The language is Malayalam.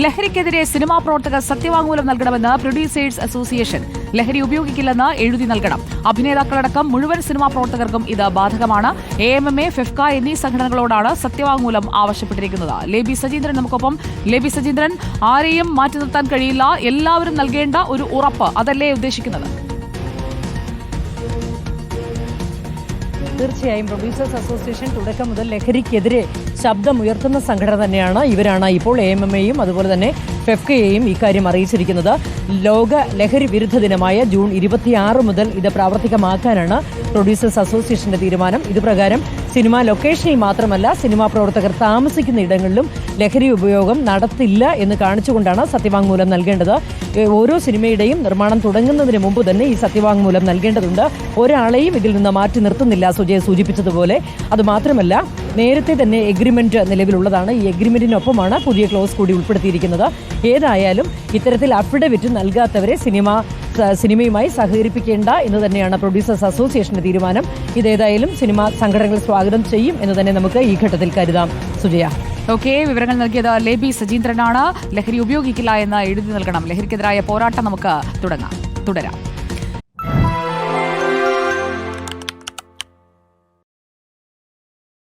ലഹരിക്കെതിരെ സിനിമാ പ്രവർത്തകർ സത്യവാങ്മൂലം നൽകണമെന്ന് പ്രൊഡ്യൂസേഴ്സ് അസോസിയേഷൻ. ലഹരി ഉപയോഗിക്കില്ലെന്ന് എഴുതി നൽകണം. അഭിനേതാക്കളടക്കം മുഴുവൻ സിനിമാ പ്രവർത്തകർക്കും ഇത് ബാധകമാണ്. A M M A FEFKA എന്നീ സംഘടനകളോടാണ് സത്യവാങ്മൂലം ആവശ്യപ്പെട്ടിരിക്കുന്നത്. ലേബി സജീന്ദ്രൻ നമുക്കൊപ്പം. ലേബി സജീന്ദ്രൻ ആരെയും മാറ്റി നിർത്താൻ കഴിയില്ല. എല്ലാവരും നൽകേണ്ട ഒരു ഉറപ്പ്. അതല്ലേ ഉദ്ദേശിക്കുന്നത്? തീർച്ചയായും പ്രൊഡ്യൂസേഴ്സ് അസോസിയേഷൻ തുടക്കം മുതൽ ലഹരിക്കെതിരെ ശബ്ദമുയർത്തുന്ന സംഘടന തന്നെയാണ് ഇവരാണ്. ഇപ്പോൾ എ എം എം എയും അതുപോലെ തന്നെ ഫെഫ്കയെയും ഇക്കാര്യം അറിയിച്ചിരിക്കുന്നത്. ലോക ലഹരി വിരുദ്ധ ദിനമായ ജൂൺ ഇരുപത്തിയാറ് മുതൽ ഇത് പ്രാവർത്തികമാക്കാനാണ് പ്രൊഡ്യൂസേഴ്സ് അസോസിയേഷന്റെ തീരുമാനം. ഇതുപ്രകാരം സിനിമാ ലൊക്കേഷനിൽ മാത്രമല്ല സിനിമാ പ്രവർത്തകർ താമസിക്കുന്ന ഇടങ്ങളിലും ലഹരി ഉപയോഗം നടത്തില്ല എന്ന് കാണിച്ചുകൊണ്ടാണ് സത്യവാങ്മൂലം നൽകേണ്ടത്. ഓരോ സിനിമയുടെയും നിർമ്മാണം തുടങ്ങുന്നതിന് മുമ്പ് തന്നെ ഈ സത്യവാങ്മൂലം നൽകേണ്ടതുണ്ട്. ഒരാളെയും ഇതിൽ നിന്ന് മാറ്റി നിർത്തുന്നില്ല സുജയ സൂചിപ്പിച്ചതുപോലെ. അത് മാത്രമല്ല നേരത്തെ തന്നെ എഗ്രിമെന്റ് നിലവിലുള്ളതാണ്. ഈ എഗ്രിമെന്റിനൊപ്പമാണ് പുതിയ ക്ലോസ് കൂടി ഉൾപ്പെടുത്തിയിരിക്കുന്നത്. ഏതായാലും ഇത്തരത്തിൽ അഫിഡവിറ്റ് നൽകാത്തവരെ സിനിമ സിനിമയുമായി സഹകരിപ്പിക്കേണ്ട എന്ന് തന്നെയാണ് പ്രൊഡ്യൂസേഴ്സ് അസോസിയേഷന്റെ തീരുമാനം. ഇതേതായാലും സിനിമ സംഘടനകൾ സ്വാഗതം ചെയ്യും എന്ന് തന്നെ നമുക്ക് ഈ ഘട്ടത്തിൽ കരുതാം. സുജയ. ഓക്കെ വിവരങ്ങൾ നൽകിയത് ലേബി സജീന്ദ്രനാണ്. ലഹരി ഉപയോഗിക്കില്ല എന്ന് എഴുതി നൽകണം. ലഹരിക്കെതിരായ പോരാട്ടം നമുക്ക് തുടങ്ങാം. തുടരാം.